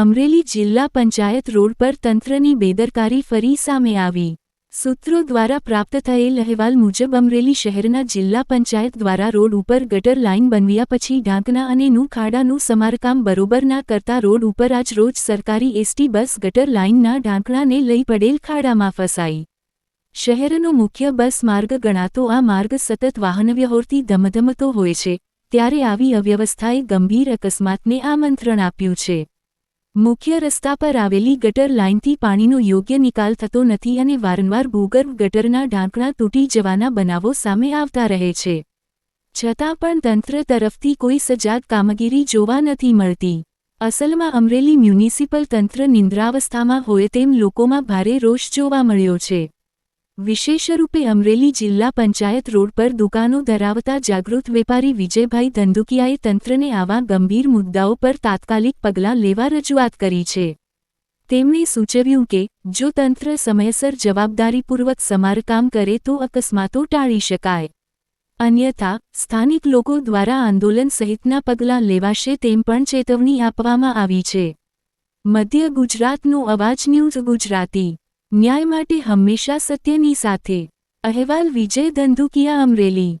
અમરેલી જિલ્લા પંચાયત રોડ પર તંત્રની બેદરકારી ફરી સામે આવી. સૂત્રો દ્વારા પ્રાપ્ત થયેલ અહેવાલ મુજબ અમરેલી શહેરના જિલ્લા પંચાયત દ્વારા રોડ ઉપર ગટર લાઇન બનવ્યા પછી ઢાંકના અને નું ખાડાનું સમારકામ બરોબર ના કરતા રોડ ઉપર આજ રોજ સરકારી એસટી બસ ગટર લાઇનના ઢાંકણાને લઈ પડેલ ખાડામાં ફસાઈ. શહેરનો મુખ્ય બસ માર્ગ ગણાતો આ માર્ગ સતત વાહનવ્યહોરથી ધમધમતો હોય છે, ત્યારે આવી અવ્યવસ્થાએ ગંભીર અકસ્માતને આમંત્રણ આપ્યું છે. મુખ્ય રસ્તા પર આવેલી ગટર લાઇનથી પાણીનો યોગ્ય નિકાલ થતો નથી અને વારંવાર ભૂગર્ભ ગટરના ઢાંકણા તૂટી જવાના બનાવો સામે આવતા રહે છે. છતાં પણ તંત્ર તરફથી કોઈ સજાગ કામગીરી જોવા નથી મળતી. અસલમાં અમરેલી મ્યુનિસિપલ તંત્ર નિંદ્રાવસ્થામાં હોય તેમ લોકોમાં ભારે રોષ જોવા મળ્યો છે. વિશેષરૂપે અમરેલી જિલ્લા પંચાયત રોડ પર દુકાનો ધરાવતા જાગૃત વેપારી વિજયભાઈ ધંધુકિયાએ તંત્રને આવા ગંભીર મુદ્દાઓ પર તાત્કાલિક પગલાં લેવા રજૂઆત કરી છે. તેમણે સૂચવ્યું કે, જો તંત્ર સમયસર જવાબદારીપૂર્વક સમારકામ કરે તો અકસ્માતો ટાળી શકાય. અન્યથા, સ્થાનિક લોકો દ્વારા આંદોલન સહિતના પગલાં લેવાશે તેમ પણ ચેતવણી આપવામાં આવી છે. મધ્ય ગુજરાતનો અવાજ ન્યૂઝ ગુજરાતી ન્યાય માટે હંમેશા સત્યની સાથે. અહેવાલ વિજય ધંધુકિયા અમરેલી.